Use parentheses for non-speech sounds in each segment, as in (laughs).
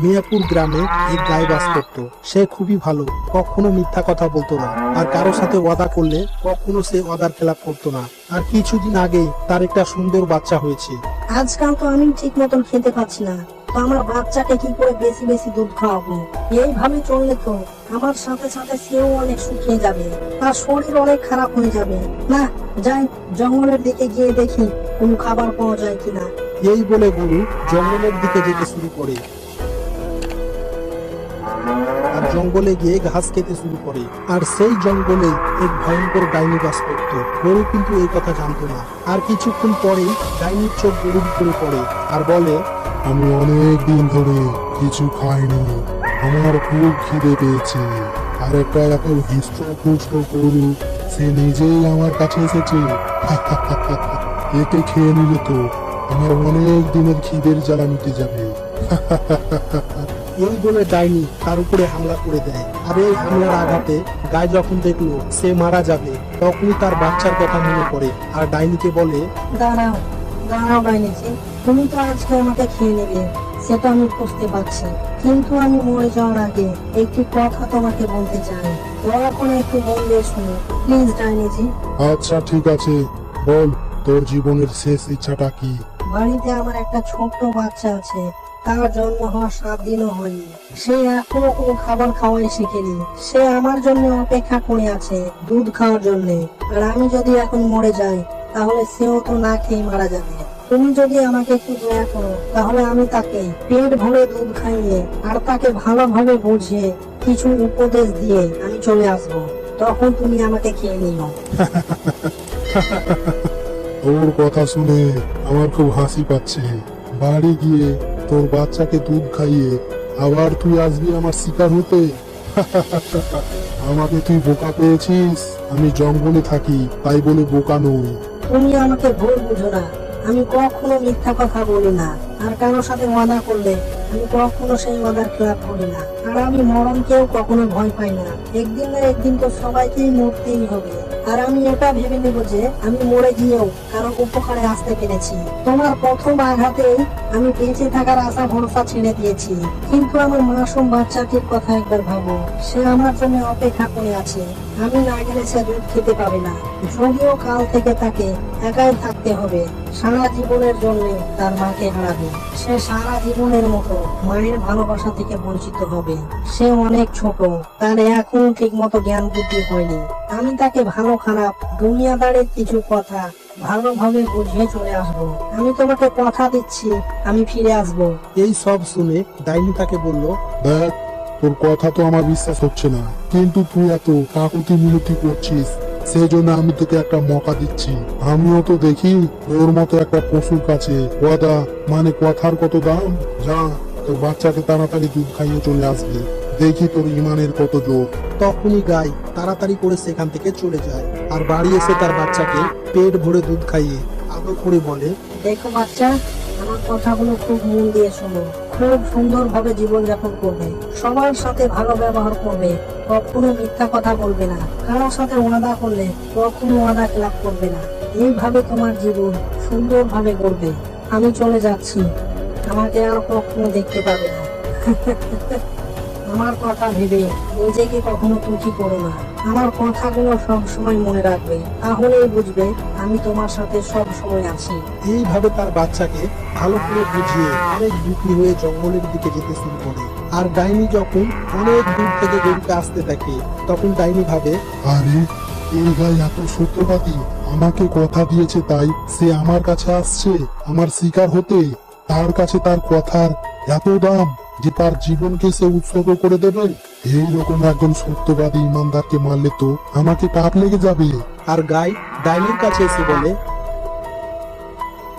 মিয়াপুর গ্রামে এক গায়ে বাস করত। সে খুবই ভালো কখনো মিথ্যা কথা বলতো না। আর কারও সাথে ওয়াদা করলে কখনো সে ওয়াদার খেলাপ করতো না। আর কিছুদিন আগেই তার একটা সুন্দর বাচ্চা হয়েছে। আজকাল তো আমি ঠিক মতন খেতে পাচ্ছি না। তো আমার বাচ্চাকে কি করে বেশি বেশি দুধ খাওয়াবো? এইভাবে চললে তো আমার সাথে সাথে সেও অনেক শুকিয়ে যাবে। তার শরীর অনেক খারাপ হয়ে যাবে। না যাই জঙ্গলের দিকে গিয়ে দেখি কোনো খাবার পাওয়া যায় কিনা। এই বলে গরু জঙ্গলের দিকে যেতে শুরু করে। জঙ্গলে গিয়ে ঘাস খেতে শুরু করে। আর সেই জঙ্গলে এক ভয়ঙ্কর ডাইনি বাস করত। গরু কিন্তু এই কথা জানতো না। আর কিছুক্ষণ পরে ডাইনির চোখ গরুর উপরে পড়ে আর বলে, আমি অনেক দিন ধরে কিছু খাইনি। আমার খুব খিদে পেয়েছে। আর একটা এত হিষ্ট পুষ্ট গরু, সে নিজেই আমার কাছে এসেছে। (laughs) একে খেয়ে নিলে তো আমার অনেক দিনের খিদের জ্বালা মিটে যাবে। (laughs) এই বলে ডাইনি তার উপরে হামলা করে দেয়। আর এই হামলার আঘাতে গায়ে যখন দেখল সে মারা যাবে তখনই তার বাচ্চার কথা মনে পড়ে। আর ডাইনিকে বলে দাঁড়াও দাঁড়াও ডাইনিজি তুমি তো আজকে আমাকে খেয়ে নেবে সেটা আমি বুঝতে পারছি। কিন্তু আমি মরে যাওয়ার আগে একটি কথা তোমাকে বলতে চাই। দয়া করে একটু মন দিয়ে শুনো প্লিজ ডাইনিজি। আচ্ছা ঠিক আছে। বল তোর জীবনের শেষ ইচ্ছাটা কি? বাড়িতে আমার একটা ছোট্ট বাচ্চা আছে তার জন্ম হওয়ার সাত দিনও হয়নি। সে এখনও কোনো খাবার খাওয়াই শিখেনি। সে আমার জন্য অপেক্ষা করে আছে দুধ খাওয়ার জন্য। আর আমি যদি এখন মরে যাই, তাহলে সেও তো না খেয়ে মারা যাবে। তুমি যদি আমাকে একটু দয়া করো, তাহলে আমি তাকে পেট ভরে দুধ খাইয়ে আর তাকে ভালোভাবে বুঝিয়ে কিছু উপদেশ দিয়ে আমি চলে আসব। তখন তুমি আমাকে খেয়ে নিও। (laughs) ওর কথা শুনে আমার খুব হাসি পাচ্ছে। বাড়ি গিয়ে তোর বাচ্চাকে দুধ খাইয়ে আবার তুই আসবি আমার শিকার হতে? (laughs) আমাকে তুই বোকা পেয়েছিস। আমি জঙ্গলে থাকি, তাই বলে বোকা নই। তুমি আমাকে ভুল বুঝো না। আমি কখনো মিথ্যা কথা বলি না। আর কারোর সাথে ওয়াদা করলে আমি কখনো সেই ওয়াদার খেলাপ করি না। আর আমি মরণকেও কখনো ভয় পাই না। একদিন না একদিন তো সবাইকেই মরতেই হবে। আর আমি এটা ভেবে নেব যে আমি মরে গিয়েও কারও উপকারে আসতে পেরেছি। তোমার প্রথম আঘাতেই আমি বেঁচে থাকার আশা ভরসা ছেড়ে দিয়েছি। কিন্তু আমার মাসুম বাচ্চাটির কথা একবার ভাবো। সে আমার জন্য অপেক্ষা করে আছে। আমি না গেলে সে দুধ খেতে পাবে না। যদিও কাল থেকে তাকে একাই থাকতে হবে। সারা জীবনের জন্য তার মাকে হারাবে। সে সারা জীবনের মতো মায়ের ভালোবাসা থেকে বঞ্চিত হবে। সে অনেক ছোট। তার এখন ঠিক মতো জ্ঞান বুদ্ধি হয়নি। আমি তাকে ভালো খারাপ, দুনিয়াদারের কিছু কথা ভালোভাবে বুঝিয়ে চলে আসব। আমি তোমাকে কথা দিচ্ছি, আমি ফিরে আসব। এই সব শুনে ডাইনি তাকে বলল, দেখ, তোর কথা তো আমার বিশ্বাস হচ্ছে না। কিন্তু তুই এত কাকুতি মিনতি করছিস সেই জন্য আমি তোকে একটা মকা দিচ্ছি। আমিও তো দেখি ওর মতো একটা পশুর কাছে। ওয়াদা মানে কথার কত দাম? যা, তোর বাচ্চাকে তাড়াতাড়ি দুধ খাইয়ে চলে আসবি। দেখি তোর ইমানের কত জোর তখনই গাই তাড়াতাড়ি করে সেখান থেকে চলে যায়। আর বাড়ি এসে তার বাচ্চাকে পেট ভরে দুধ খাইয়ে আদর করে বলে দেখো বাচ্চা আমার কথাগুলো খুব মন দিয়ে শোনো। খুব সুন্দর ভাবে জীবন যাপন করবে। সবার সাথে ভালো ব্যবহার করবে। কখনো মিথ্যা কথা বলবে না। কারোর সাথে ওয়াদা করলে কখনো ওয়াদা খেলাপ করবে না। এইভাবে তোমার জীবন সুন্দর ভাবে করবে আমি চলে যাচ্ছি। আমাকে আর কখনো দেখতে পাবে না। (laughs) আমার কথা ভেবে নিজেকে কখনো তুচি করো না। আমার কথাগুলো সব সময় মনে রাখবে। তাহলেই বুঝবে আমি তোমার সাথে সব সময় আছি। এইভাবে তার বাচ্চাকে ভালো করে বুঝিয়ে অনেক দুঃখী হয়ে জঙ্গলের দিকে যেতে শুরু করে। আর ডাইনি যখন অনেক দূর থেকে গরুকে আসতে দেখে তখন ডাইনি ভাবে আরে এই গাই এত সত্যবাদী আমাকে কথা দিয়েছে তাই সে আমার কাছে আসছে আমার শিকার হতে তার কাছে তার কথার এত দাম। যে তার জীবনকে সে উৎসর্গ করে দেবে এইরকম একজন সত্যবাদী ইমানদারকে মারলে তো আমাকে পাপ লেগে যাবে। আর গাই ডাইনির কাছে এসে বলে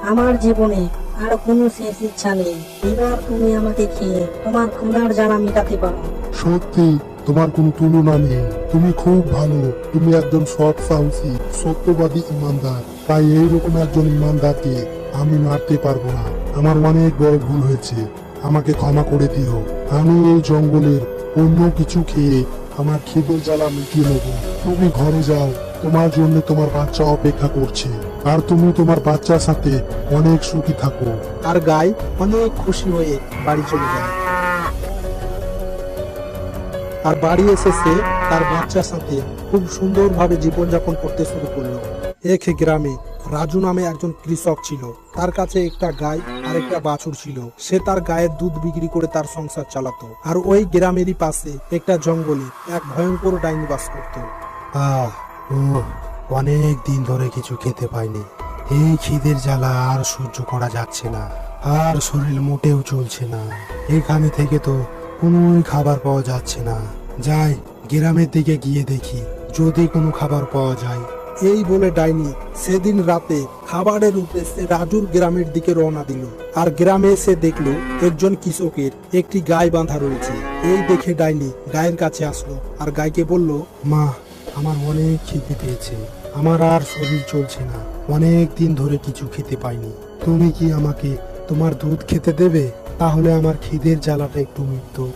আমার জীবনে আর কোনো শেষ ইচ্ছা নেই। এবার তুমি আমাকে খেয়ে তোমার ক্ষুধার জ্বালা মেটাতে পারো। সত্যি তোমার কোনো তুলনা নেই। তুমি খুব ভালো। তুমি একজন সৎ সাহসী সত্যবাদী ইমানদার। তাই এইরকম একজন ইমানদারকে আমি মারতে পারব না। আমার অনেক বড় ভুল হয়েছে। আমাকে ক্ষমা করে দিও। আমি এই জঙ্গলের অন্য কিছু খেয়ে আমার খিদের জ্বালা মিটিয়ে নেব। তুমি ঘরে যাও, তোমার জন্য তোমার বাচ্চা অপেক্ষা করছে। আর তুমি তোমার বাচ্চার সাথে অনেক সুখী থাকো। আর গাই অনেক খুশি হয়ে বাড়ি চলে যায়। আর বাড়ি এসে সে তার বাচ্চার সাথে খুব সুন্দরভাবে জীবনযাপন করতে শুরু করল। এক গ্রামে রাজু নামে একজন কৃষক ছিল। তার কাছে একটা গাই আর একটা বাছুর ছিল। সে তার গায়ের দুধ বিক্রি করে তার সংসার চালাতো। আর ওই গ্রামেরই পাশে একটা জঙ্গলে এক ভয়ঙ্কর ডাইনি বাস করত। আহ অনেক দিন ধরে কিছু খেতে পাইনি। এই খিদের জ্বালা আর সহ্য করা যাচ্ছে না। আর শরীর মোটেও চলছে না। এখানে থেকে তো কোনোই খাবার পাওয়া যাচ্ছে না। যাই, গ্রামের দিকে গিয়ে দেখি। যদি কোনো খাবার পাওয়া যায় এই বলে ডাইনি সেদিন রাতে খাবারের উদ্দেশ্যে রাজুর গ্রামের দিকে রওনা দিল। আর গ্রামে এসে দেখল একজন কৃষকের একটি গায়ে বাঁধা রয়েছে। এই দেখে ডাইনি গায়ের কাছে আসলো আর গাইকে বলল, মা, আমার অনেক খিদে পেয়েছে। আমার আর শরীর চলছে না। অনেক দিন ধরে কিছু খেতে পাইনি। তুমি কি আমাকে তোমার দুধ খেতে দেবে? তাহলে আমার খিদের জ্বালাটা একটু মিটতো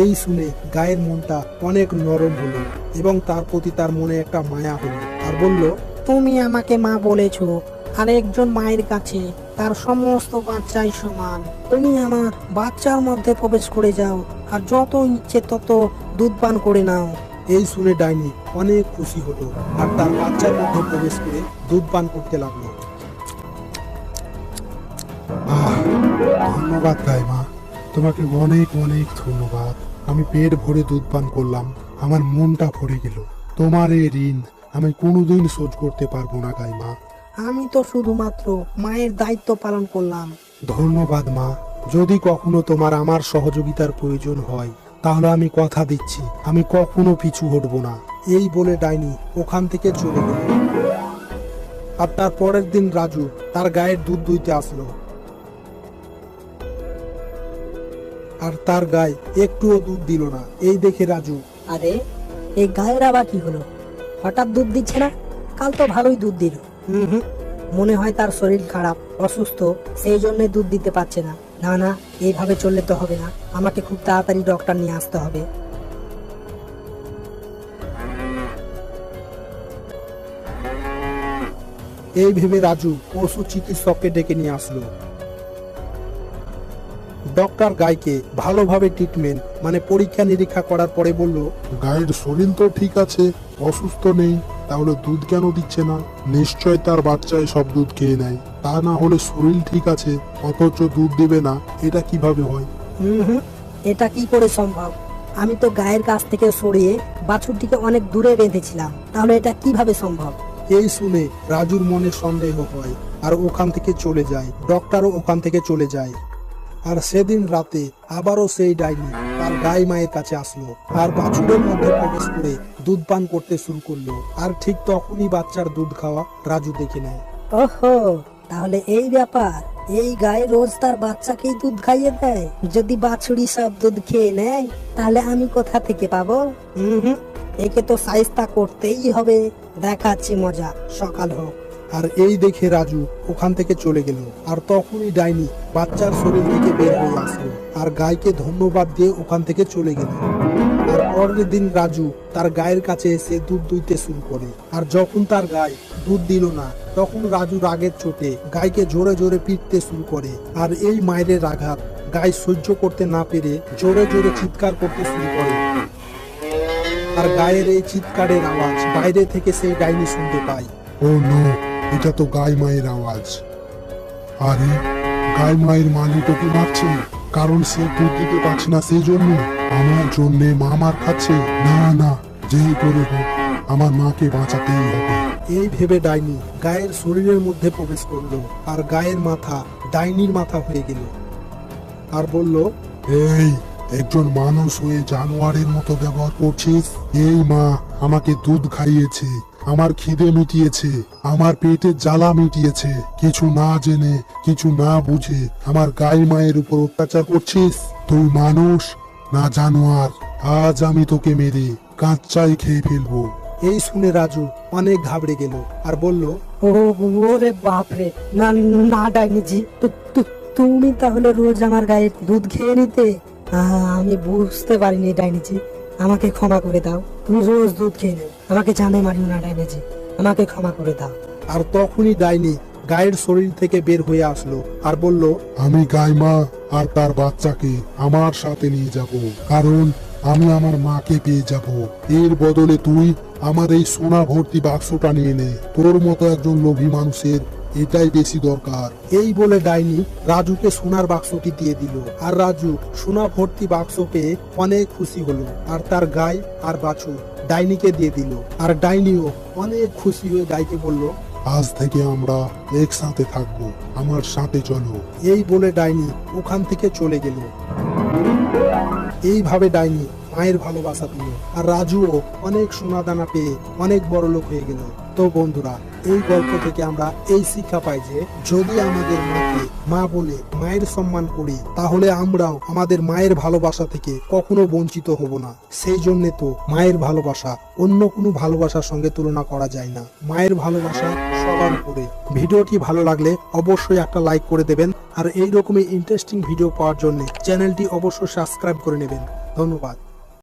এই শুনে গায়ের মনটা অনেক নরম হলো এবং তার প্রতি তার মনে একটা মায়া হলো আর বলল তুমি আমাকে মা বলেছ আর একজন মায়ের কাছে তার সমস্ত বাচ্চাই সমান। তুমি আমার বাচ্চার মধ্যে প্রবেশ করে যাও আর যত ইচ্ছে তত দুধ পান করে নাও। এই শুনে ডাইনি অনেক খুশি হলো আর তার বাচ্চার মধ্যে প্রবেশ করে দুধ পান করতে লাগল। ধন্যবাদ গাইমা তোমাকে অনেক অনেক ধন্যবাদ। আমি পেট ভরে দুধ পান করলাম। আমার মনটা ভরে গেল। তোমার এই ঋণ আমি কোনোদিন শোধ করতে পারব না গাই মা। আমি তো শুধুমাত্র মায়ের দায়িত্ব পালন করলাম। ধন্যবাদ মা। যদি কখনো তোমার আমার সহযোগিতার প্রয়োজন হয় তাহলে আমি কথা দিচ্ছি। আমি কখনো পিছু হটবো না। এই বলে ডাইনি ওখান থেকে চলে গেল। আর তার পরের দিন রাজু তার গায়ের দুধ দুইতে আসলো। আর তার গায়ে একটুও দুধ দিল না। এই দেখে রাজু আরে এই গায়ের আবার কি হলো? হঠাৎ দুধ দিচ্ছে না? কাল তো ভালোই দুধ দিল। হুম হুম। মনে হয় তার শরীর খারাপ অসুস্থ সেই জন্য দুধ দিতে পারছে না। না না এইভাবে চললে তো হবে না। আমাকে খুব তাড়াতাড়ি ডক্টর নিয়ে আসতে হবে। এই ভেবে রাজু পশু চিকিৎসককে ডেকে নিয়ে আসলো। ডক্টর গাইকে ভালোভাবে ট্রিটমেন্ট মানে পরীক্ষা নিরীক্ষা করার পরে বলল গায়ের শরীর তো ঠিক আছে অসুস্থ নেই তাহলে দুধ কেন দিচ্ছে না? নিশ্চয় তার বাচ্চায় সব দুধ খেয়ে নেয়। তা না হলে শরীর ঠিক আছে অথচ দুধ দেবে না এটা কীভাবে হয়? হুম হুম এটা কি করে সম্ভব? আমি তো গায়ের কাছ থেকে সরিয়ে বাছুরটিকে অনেক দূরে বেঁধেছিলাম তাহলে এটা কীভাবে সম্ভব? এই শুনে রাজুর মনে সন্দেহ হয় আর ওখান থেকে চলে যায় ডক্টরও ওখান থেকে চলে যায়। আর সেদিন রাতে আবারও সেই ডাইনি তার গাই মায়ের কাছে আসলো আর বাছুরের মধ্যে প্রবেশ করে দুধ পান করতে শুরু করল। আর ঠিক তখনই বাচ্চার দুধ খাওয়া রাজু দেখে নেয়। ওহো, তাহলে এই ব্যাপার, এই গায়ে রোজ তার বাচ্চাকেই দুধ খাইয়ে দেয়? যদি বাছুরি সব দুধ খেয়ে নেয়, তাহলে আমি কোথা থেকে পাবো? হুম, একে তো সাইস্তা করতেই হবে, দেখাচ্ছি মজা, সকাল হোক। আর এই দেখে রাজু ওখান থেকে চলে গেল। আর তখনই ডাইনি বাচ্চার শরীর থেকে বের হয়ে আসলো আর গাইকে ধন্যবাদ দিয়ে ওখান থেকে চলে গেল। আর পরের দিন রাজু তার গায়ের কাছে এসে দুধ দুইতে শুরু করে। আর যখন তার গায়ে দুধ দিল না, তখন রাজু রাগের চোটে গাইকে জোরে জোরে পিটতে শুরু করে। আর এই মায়ের আঘাত গাই সহ্য করতে না পেরে জোরে জোরে চিৎকার করতে শুরু করে। আর গায়ের এই চিৎকারের আওয়াজ বাইরে থেকে সেই ডাইনি শুনতে পায়। ও নো এটা তো গাই মায়ের আওয়াজ। আরে গাই মায়ের মালিক ওকে মারছে? কারণ সে দুধ দিতে পারছে না সেই জন্য আমার জন্যে মা মার খাচ্ছে। না না যেই করে হোক আমার মাকে বাঁচাতেই হবে। এই ভেবে ডাইনি গায়ের শরীরের মধ্যে প্রবেশ করল আর গায়ের মাথা ডাইনির মাথা হয়ে গেল। আর বলল এই একজন মানুষ হয়ে জানোয়ারের মতো ব্যবহার করছিস? এই মা আমাকে দুধ খাইয়েছে। আমার খিদে মিটিয়েছে আমার পেটের জ্বালা মিটিয়েছে। কিছু না জেনে কিছু না বুঝে আমার গাই মায়ের উপর অত্যাচার করছিস? তুই মানুষ না জানোয়ার? আজ আমি তোকে মেরে কাঁচাই খেয়ে ফেলব। এই শুনে রাজু অনেক ঘাবড়ে গেল আর বলল ও ওরে বাপরে না না ডাইনিজি তুমি তাহলে রোজ আমার গায়ে দুধ খেয়ে নিতে? আহ, আমি বুঝতে পারিনি ডাইনিজি আমাকে ক্ষমা করে দাও তুমি রোজ দুধ খেয়ে নেও। আমাকে জানে মারিও না ডাইনিজি আমাকে ক্ষমা করে দাও। আর তখনই ডাইনি গায়ের শরীর থেকে বের হয়ে আসলো আর বলল আমি গাইমা আর তার বাচ্চাকে আমার সাথে নিয়ে যাব কারণ আমি আমার মাকে পেয়ে যাব। এর বদলে তুই আমার এই সোনা ভর্তি বাক্সটা নিয়ে নে। তোর মতো একজন লোভী মানুষের এটাই বেশি দরকার। এই বলে ডাইনি রাজুকে সোনার বাক্সটি দিয়ে দিল। আর রাজু সোনা ভর্তি বাক্স পেয়ে অনেক খুশি হলো। আর তার গায়ে আর বাছুর ডাইনিকে দিয়ে দিল। আর ডাইনিও অনেক খুশি হয়ে গাইকে বলল আজ থেকে আমরা একসাথে থাকব। আমার সাথে চলো। এই বলে ডাইনি ওখান থেকে চলে গেল। এইভাবে ডাইনি মায়ের ভালোবাসা দিল আর রাজুও অনেক সোনা দানা পেয়ে অনেক বড় লোক হয়ে গেল। তো বন্ধুরা, এই গল্প থেকে আমরা এই শিক্ষা পাই যে, যদি আমাদের মাকে মা বলে মায়ের সম্মান করি, তাহলে আমরাও আমাদের মায়ের ভালোবাসা থেকে কখনো বঞ্চিত হব না। সেই জন্য তো মায়ের ভালোবাসা অন্য কোনো ভালোবাসার সঙ্গে তুলনা করা যায় না। মায়ের ভালোবাসা সবার উপরে। ভিডিওটি ভালো লাগলে অবশ্যই একটা লাইক করে দেবেন আর এই রকমই ইন্টারেস্টিং ভিডিও পাওয়ার জন্য চ্যানেলটি অবশ্যই সাবস্ক্রাইব করে নেবেন। ধন্যবাদ।